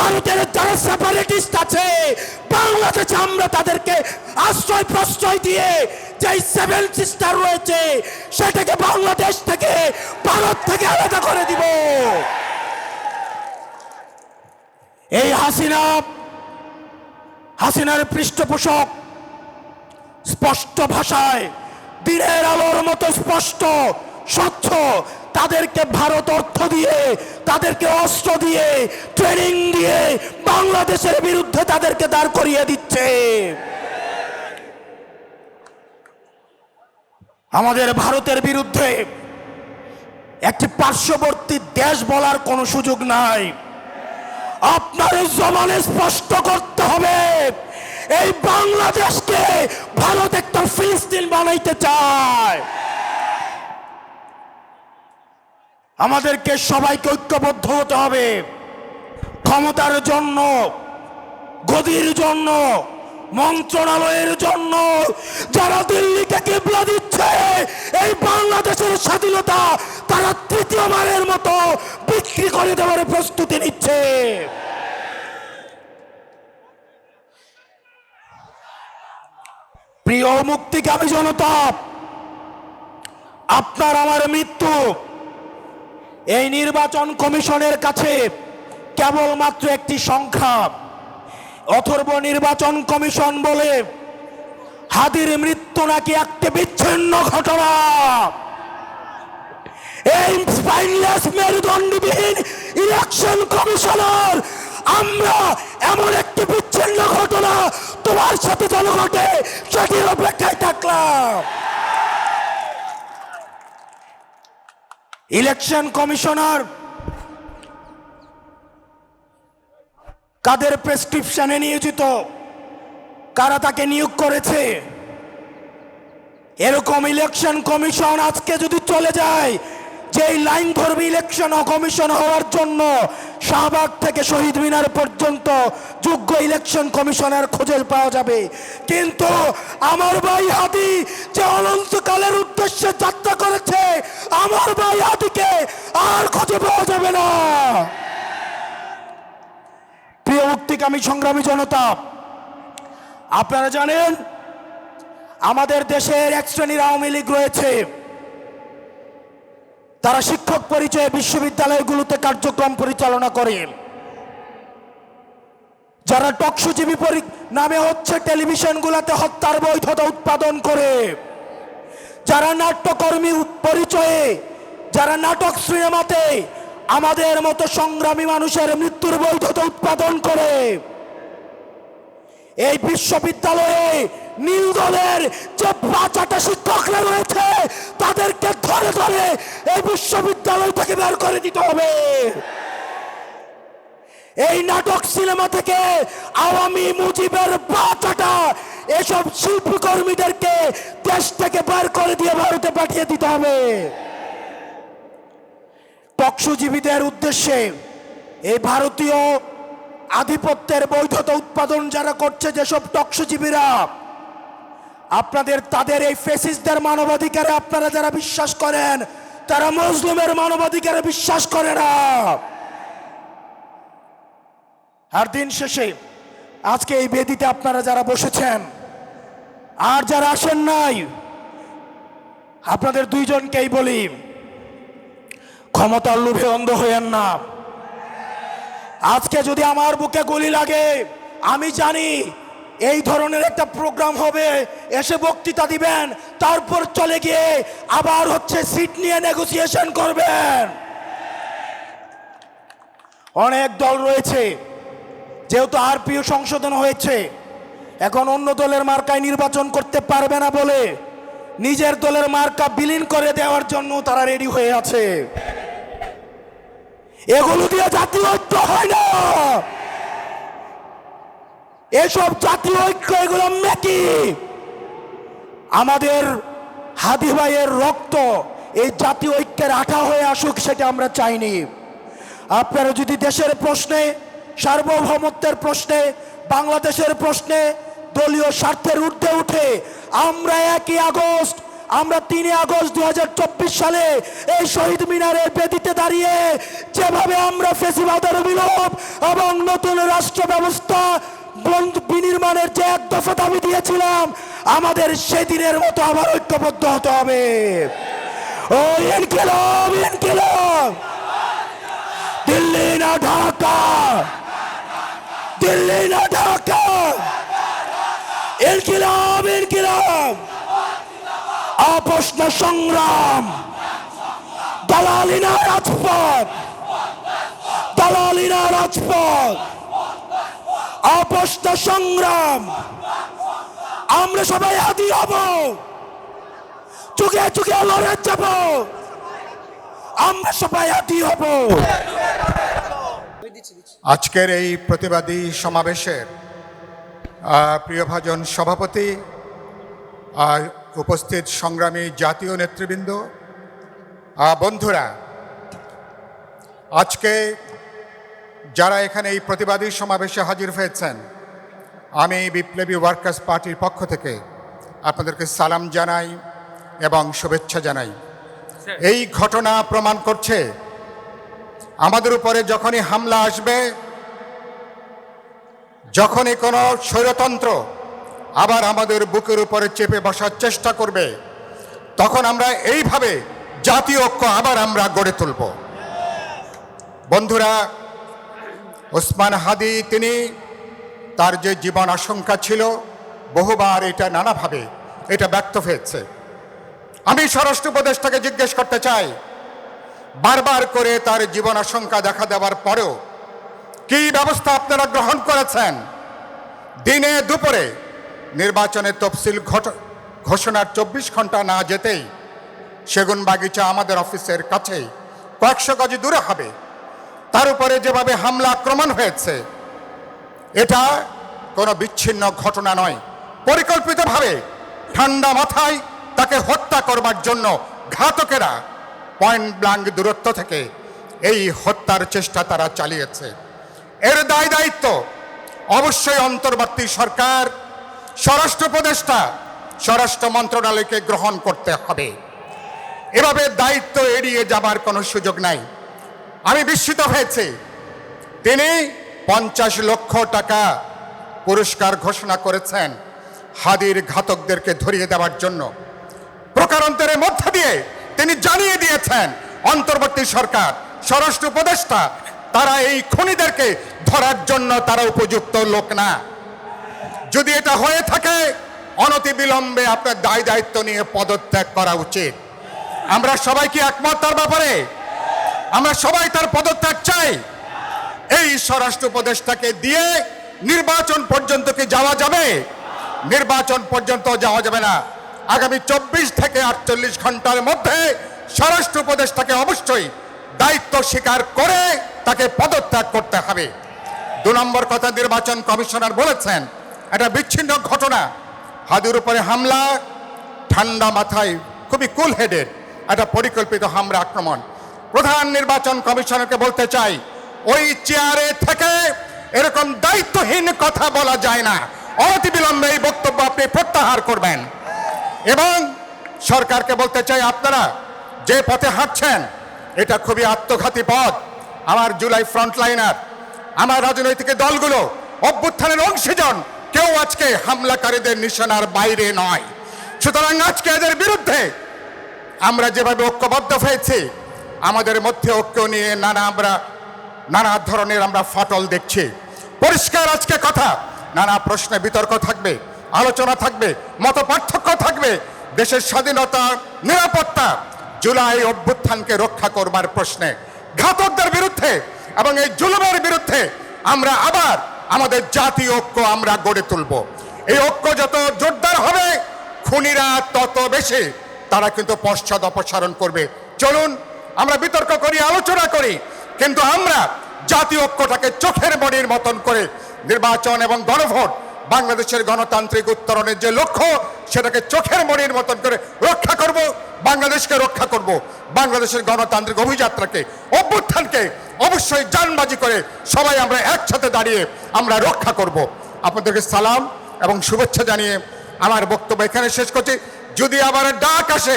ভারতের যারা সেপারেটিস্ট আছে, বাংলাদেশে আমরা তাদেরকে আশ্রয় প্রশ্রয় দিয়ে যে সেভেন সিস্টার রয়েছে, সেটাকে বাংলাদেশ থেকে, ভারত থেকে আলাদা করে দিব। এই হাসিনা, হাসিনার পৃষ্ঠপোষক স্পষ্ট ভাষায়, দিনের আলোর মতো স্পষ্ট, স্বচ্ছ তাদেরকে ভারত অর্থ দিয়ে, তাদেরকে অস্ত্র দিয়ে ট্রেনিং দিয়ে বাংলাদেশের বিরুদ্ধে তাদেরকে দাঁড় করিয়ে দিচ্ছে। আমাদের ভারতের বিরুদ্ধে একটি পার্শ্ববর্তী দেশ বলার কোনো সুযোগ নাই। আপনার জমানে স্পষ্ট করতে হবে, এই বাংলাদেশকে ভারত একটা ফিলিস্তিন বানাইতে চায়। আমাদেরকে সবাইকে ঐক্যবদ্ধ হতে হবে। ক্ষমতার জন্য, গদির জন্য, মন্ত্রণালয়ের জন্য, যারা দিল্লিকে কিবলা দিচ্ছে, এই বাংলাদেশের স্বাধীনতা তারা তৃতীয়বারের মতো বিক্রি করে দেওয়ার প্রস্তুতি নিচ্ছে। প্রিয় মুক্তিকামী জনতা, আপনার আমার মৃত্যু এই নির্বাচন কমিশনের কাছে কেবলমাত্র একটি সংখ্যা। অথর্ব নির্বাচন কমিশন বলে, হাদির মৃত্যু নাকি একটি বিচ্ছিন্ন ঘটনা। এই স্পাইনলেস মেরুদণ্ডবিহীন ইলেকশন কমিশনার, আমরা এমন একটি বিচ্ছিন্ন ঘটনা তোমার সাথে যেন ঘটে, সেটির অপেক্ষায় থাকলাম। ইলেকশন কমিশনার, কাদের প্রেসক্রিপশনে নিয়োজিত, কারা তাকে নিয়োগ করেছে? এরকম ইলেকশন কমিশন আজকে যদি চলে যায় যে লাইন ধরবে ইলেকশন কমিশন হওয়ার জন্য, শাহবাগ থেকে শহীদ মিনার পর্যন্ত যোগ্য ইলেকশন কমিশনের খোঁজে পাওয়া যাবে। কিন্তু আমার ভাই হাদি যে অনন্তকালের উদ্দেশ্যে যাত্রা করেছে, আমার ভাই হাদিকে আর খুঁজে পাওয়া যাবে না। প্রিয় মুক্তিকামী সংগ্রামী জনতা, আপনারা জানেন, আমাদের দেশের এক শ্রেণির আওয়ামী লীগ রয়েছে। তারা শিক্ষক পরিচয়ে বিশ্ববিদ্যালয়গুলোতে কার্যক্রম পরিচালনা করে। যারা টকসুজীবী নামে হচ্ছে টেলিভিশনগুলোতে হত্যার বৈধতা উৎপাদন করে। যারা নাট্যকর্মী পরিচয়ে, যারা নাটক সিনেমাতে আমাদের মতো সংগ্রামী মানুষের মৃত্যুর বৈধতা উৎপাদন করে। এই বিশ্ববিদ্যালয়ে নীল দলের যে বাচ্চাটা শিক্ষকরা রয়েছে, তাদেরকে ধরে ধরে এই বিশ্ববিদ্যালয় থেকে বের করে দিতে হবে। এই নাটক সিনেমা থেকে আওয়ামী মুজিবের বাচ্চাটা এসব শিল্পী কর্মীদেরকে দেশ থেকে বের করে দিয়ে ভারতে পাঠিয়ে দিতে হবে। পক্ষজীবীদের উদ্দেশ্যে এই ভারতীয় আধিপত্যের বৈধতা উৎপাদন যারা করছে, যেসব টকসজীবীরা আপনাদের, তাদের এই ফেসিসদের মানবাধিকারে আপনারা যারা বিশ্বাস করেন, তারা মুসলিমের মানবাধিকারে বিশ্বাস করে না। আর দিন শেষে, আজকে এই বেদিতে আপনারা যারা বসেছেন, আর যারা আসেন নাই, আপনাদের দুইজনকেই বলি, ক্ষমতার লোভে অন্ধ হইয়েন না। আজকে যদি আমার বুকে গুলি লাগে, আমি জানি এই ধরনের একটা প্রোগ্রাম হবে। এসে বক্তৃতা দিবেন, তারপর চলে গিয়ে আবার হচ্ছে সিট নিয়ে নেগোসিয়েশন করবেন। অনেক দল রয়েছে, যেহেতু আরপিও সংশোধন হয়েছে, এখন অন্য দলের মার্কায় নির্বাচন করতে পারবে না বলে নিজের দলের মার্কা বিলীন করে দেওয়ার জন্য তারা রেডি হয়ে আছে। এগুলো দিয়ে জাতীয় ঐক্য হয় না। এসব জাতীয় ঐক্য, এগুলো মেকি আমাদের হাদি ভাইয়ের রক্ত এই জাতীয় ঐক্যের আঠা হয়ে আসুক সেটা আমরা চাইনি। আপনারা যদি দেশের প্রশ্নে, সার্বভৌমত্বের প্রশ্নে, বাংলাদেশের প্রশ্নে দলীয় স্বার্থের ঊর্ধ্বে উঠে আমরা একই আগস্ট, আমরা তিনে আগস্ট দু হাজার চব্বিশ সালে এই শহীদ মিনারের বেদিতে দাঁড়িয়ে যেভাবে আমরা ফেসিবাদের বিলোপ এবং নতুন রাষ্ট্র ব্যবস্থা বিনির্মাণের যে এক দফা দাবি দিয়েছিলাম, আমাদের সেদিনের মতো আবার ঐক্যবদ্ধ হতে হবে। ও, ইনকিলাব ইনকিলাব। দিল্লি না ঢাকা। দিল্লি না ঢাকা। ইনকিলাব ইনকিলাব। আপোষ না সংগ্রাম। দালালি না রাজপথ। দালালি না রাজপথ। আপোষ না সংগ্রাম। আমরা সবাই আদি হব। চুকে চুকে লড়ে যাব। আমরা সবাই আদি হব। আজকের এই প্রতিবাদী সমাবেশের প্রিয়ভাজন সভাপতি আর উপস্থিত সংগ্রামী জাতীয় নেতৃবৃন্দ বন্ধুরা, আজকে যারা এখানে এই প্রতিবাদী সমাবেশে হাজির হয়েছেন আমি বিপ্লবী ওয়ার্কার্স পার্টির পক্ষ থেকে আপনাদেরকে সালাম জানাই এবং শুভেচ্ছা জানাই। এই ঘটনা প্রমাণ করছে আমাদের উপরে যখনই হামলা আসবে যখনই কোনো স্বৈরতন্ত্র আবার আমাদের বুকের উপরে চেপে বসার চেষ্টা করবে তখন আমরা এইভাবে জাতীয় ঐক্য আবার আমরা গড়ে তুলব। বন্ধুরা ওসমান হাদি, তিনি তার যে জীবন আশঙ্কা ছিল, বহুবার এটা নানাভাবে এটা ব্যক্ত হয়েছে। আমি স্বরাষ্ট্র উপদেষ্টাকে জিজ্ঞেস করতে চাই, বারবার করে তার জীবন আশঙ্কা দেখা দেওয়ার পরেও কি ব্যবস্থা আপনারা গ্রহণ করেছেন? দিনে দুপুরে নির্বাচনের তফসিল ঘট- ঘোষণার চব্বিশ ঘণ্টা না যেতেই সেগুন বাগিচা আমাদের অফিসের কাছেই কয়েকশো গজ দূরে হবে। তার উপরে যেভাবে হামলা আক্রমণ হয়েছে, এটা কোনো বিচ্ছিন্ন ঘটনা নয়। পরিকল্পিতভাবে ঠান্ডা মাথায় তাকে হত্যা করবার জন্য ঘাতকেরা পয়েন্ট ব্লাঙ্ক দূরত্ব থেকে এই হত্যার চেষ্টা তারা চালিয়েছে। এর দায় দায়িত্ব অবশ্যই অন্তর্বর্তী সরকার, স্বরাষ্ট্র উপদেষ্টা, স্বরাষ্ট্র মন্ত্রণালয়কে গ্রহণ করতে হবে। এভাবে দায়িত্ব এড়িয়ে যাবার কোনো সুযোগ নাই। আমি বিস্মিত হয়েছি। তিনি পঞ্চাশ লক্ষ টাকা পুরস্কার ঘোষণা করেছেন হাদির ঘাতকদেরকে ধরিয়ে দেওয়ার জন্য। প্রকারান্তরের মধ্য দিয়ে তিনি জানিয়ে দিয়েছেন, অন্তর্বর্তী সরকার, স্বরাষ্ট্র উপদেষ্টা, তারা এই খুনিদেরকে ধরার জন্য তারা উপযুক্ত লোক না। যদি এটা হয়ে থাকে, অনতিবিলম্বে আপনার দায় দায়িত্ব নিয়ে পদত্যাগ করা উচিত। আমরা সবাই কি একমত তার ব্যাপারে? আমরা সবাই তার পদত্যাগ চাই। এই স্বরাষ্ট্র উপদেষ্টাকে দিয়ে নির্বাচন পর্যন্ত কি যাওয়া যাবে? নির্বাচন পর্যন্ত যাওয়া যাবে না। আগামী চব্বিশ থেকে আটচল্লিশ ঘণ্টার মধ্যে স্বরাষ্ট্র উপদেষ্টাকে অবশ্যই দায়িত্ব স্বীকার করে তাকে পদত্যাগ করতে হবে। দু নম্বর কথা নির্বাচন কমিশনার বলেছেন, একটা বিচ্ছিন্ন ঘটনা। হাদির উপরে হামলা, ঠান্ডা মাথায়, খুবই কুল হেডেড একটা পরিকল্পিত হামলা আক্রমণ। প্রধান নির্বাচন কমিশনারকে বলতে চাই, ওই চেয়ারে থেকে এরকম দায়িত্বহীন কথা বলা যায় না। অনতিবিলম্বে এই বক্তব্য আপনি প্রত্যাহার করবেন। এবং সরকারকে বলতে চাই আপনারা, যে পথে হাঁটছেন, এটা খুবই আত্মঘাতী পথ। আমার জুলাই ফ্রন্টলাইনার, আমার রাজনৈতিক দলগুলো, অভ্যুত্থানের অংশীজন, কেউ আজকে হামলাকারীদের নিশানার বাইরে নয়। সুতরাং আজকে এদের বিরুদ্ধে আমরা যেভাবে ঐক্যবদ্ধ হয়েছি আমাদের মধ্যে ঐক্য নিয়ে নানা আমরা, নানা ধরনের আমরা ফাটল দেখছি। পরিষ্কার আজকে কথা। নানা প্রশ্নে বিতর্ক থাকবে, আলোচনা থাকবে, মত পার্থক্য থাকবে। দেশের স্বাধীনতা, নিরাপত্তা, জুলাই অভ্যুত্থানকে রক্ষা করবার প্রশ্নে ঘাতকদের বিরুদ্ধে এবং এই জুলুমের বিরুদ্ধে আমরা আবার আমাদের জাতীয় ঐক্য আমরা গড়ে তুলব। এই ঐক্য যত জোরদার হবে, খুনিরা তত বেশি তারা কিন্তু পশ্চাদ অপসারণ করবে। চলুন আমরা বিতর্ক করি, আলোচনা করি, কিন্তু আমরা জাতীয় ঐক্যটাকে চোখের মনির মতন করে নির্বাচন এবং গণভোট, বাংলাদেশের গণতান্ত্রিক উত্তরণের যে লক্ষ্য, সেটাকে চোখের মনির মতন করে রক্ষা করব, বাংলাদেশকে রক্ষা করব, বাংলাদেশের গণতান্ত্রিক অভিযাত্রাকে, অভ্যুত্থানকে অবশ্যই জানবাজি করে সবাই আমরা একসাথে দাঁড়িয়ে আমরা রক্ষা করব। আপনাদেরকে সালাম এবং শুভেচ্ছা জানিয়ে আমার বক্তব্য এখানে শেষ করছি। যদি আবার ডাক আসে,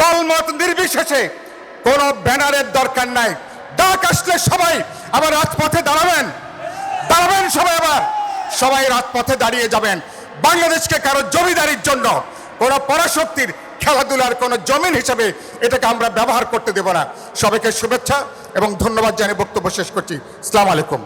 দলমত নির্বিশেষে কোনো ব্যানারের দরকার নাই। ডাক আসলে সবাই আবার রাজপথে দাঁড়াবেন। দাঁড়াবেন সবাই আবার। সবাই রাজপথে দাঁড়িয়ে যাবেন। বাংলাদেশকে কারও জমিদারির জন্য, কোনো পরাশক্তির খেলাধুলার কোনো জমিন হিসেবে এটাকে আমরা ব্যবহার করতে দেব না। সবাইকে শুভেচ্ছা এবং ধন্যবাদ জানিয়ে বক্তব্য শেষ করছি। আসসালামু আলাইকুম।